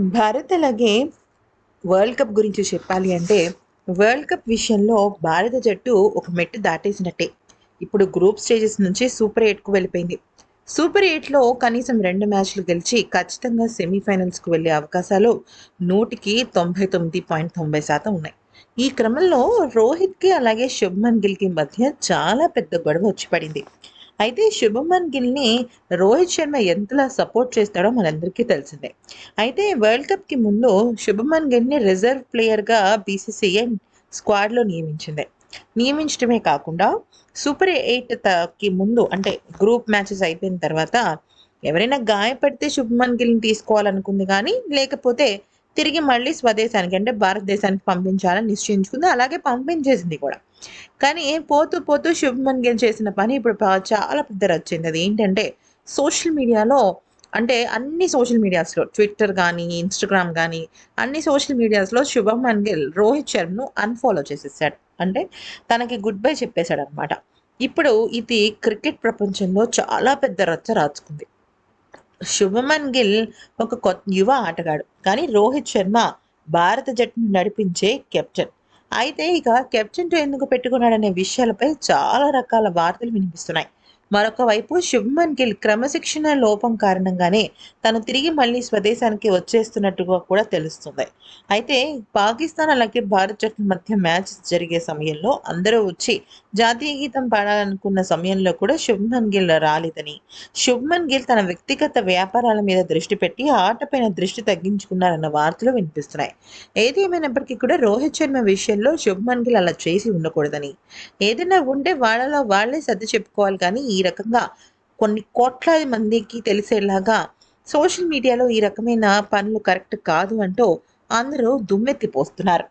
భారత్ అలాగే world cup గురించి చెప్పాలి అంటే వరల్డ్ కప్ విషయంలో భారత జట్టు ఒక మెట్టు దాటేసినట్టే. ఇప్పుడు గ్రూప్ స్టేజెస్ నుంచి సూపర్ ఎయిట్కు వెళ్ళిపోయింది. సూపర్ ఎయిట్లో కనీసం రెండు మ్యాచ్లు గెలిచి ఖచ్చితంగా సెమీఫైనల్స్కు వెళ్ళే అవకాశాలు నూటికి తొంభై తొమ్మిది పాయింట్ తొంభై శాతం ఉన్నాయి. ఈ క్రమంలో రోహిత్కి అలాగే శుభ్మన్ గిల్కి మధ్య చాలా పెద్ద గొడవ వచ్చి పడింది. అయితే శుభమన్ గిల్ని రోహిత్ శర్మ ఎంతలా సపోర్ట్ చేస్తాడో మనందరికీ తెలిసిందే. అయితే వరల్డ్ కప్కి ముందు శుభమన్ గిల్ని రిజర్వ్ ప్లేయర్గా బీసీసీఐ స్క్వాడ్లో నియమించింది. నియమించడమే కాకుండా సూపర్ ఎయిట్కి ముందు అంటే గ్రూప్ మ్యాచెస్ అయిపోయిన తర్వాత ఎవరైనా గాయపడితే శుభమన్ గిల్ని తీసుకోవాలనుకుంది కానీ లేకపోతే తిరిగి మళ్ళీ స్వదేశానికి అంటే భారతదేశానికి పంపించాలని నిశ్చయించుకుంది. అలాగే పంపించేసింది కూడా. కానీ పోతూ పోతూ శుభమన్ గిల్ చేసిన పని ఇప్పుడు చాలా పెద్ద వచ్చింది అది ఏంటంటే సోషల్ మీడియాలో అంటే అన్ని సోషల్ మీడియాస్లో ట్విట్టర్ కానీ ఇన్స్టాగ్రామ్ కానీ అన్ని సోషల్ మీడియాస్లో శుభమన్ గిల్ రోహిత్ శర్మను అన్ఫాలో చేసేసాడు. అంటే తనకి గుడ్ బై చెప్పేశాడు అనమాట ఇప్పుడు ఇది క్రికెట్ ప్రపంచంలో చాలా పెద్ద రచ్చ రాచుకుంది. శుభమన్ గిల్ ఒక కొత్త యువ ఆటగాడు. కానీ రోహిత్ శర్మ భారత జట్టును నడిపించే కెప్టెన్. అయితే ఇక కెప్టెన్తో ఎందుకు పెట్టుకున్నాడనే విషయాలపై చాలా రకాల వార్తలు వినిపిస్తున్నాయి. మరొక వైపు శుభ్మన్ గిల్ క్రమశిక్షణ లోపం కారణంగానే తను తిరిగి మళ్ళీ స్వదేశానికి వచ్చేస్తున్నట్టుగా కూడా తెలుస్తుంది. అయితే పాకిస్తాన్ అలాగే భారత్ జట్టు మధ్య మ్యాచ్ జరిగే సమయంలో అందరూ వచ్చి జాతీయ గీతం పాడాలనుకున్న సమయంలో కూడా శుభ్మన్ గిల్ రాలేదని శుభ్మన్ గిల్ తన వ్యక్తిగత వ్యాపారాల మీద దృష్టి పెట్టి ఆటపైన దృష్టి తగ్గించుకున్నారన్న వార్తలు వినిపిస్తున్నాయి. ఏది ఏమైనప్పటికీ కూడా రోహిత్ శర్మ విషయంలో శుభ్మన్ గిల్ అలా చేసి ఉండకూడదని ఏదైనా ఉంటే వాళ్ళలో వాళ్ళే సర్ది చెప్పుకోవాలి కానీ ఈ రకంగా కొన్ని కోట్లాది మందికి తెలిసేలాగా సోషల్ మీడియాలో ఈ రకమైన పనులు కరెక్ట్ కాదు అంటూ అందరూ దుమ్మెత్తి పోస్తున్నారు.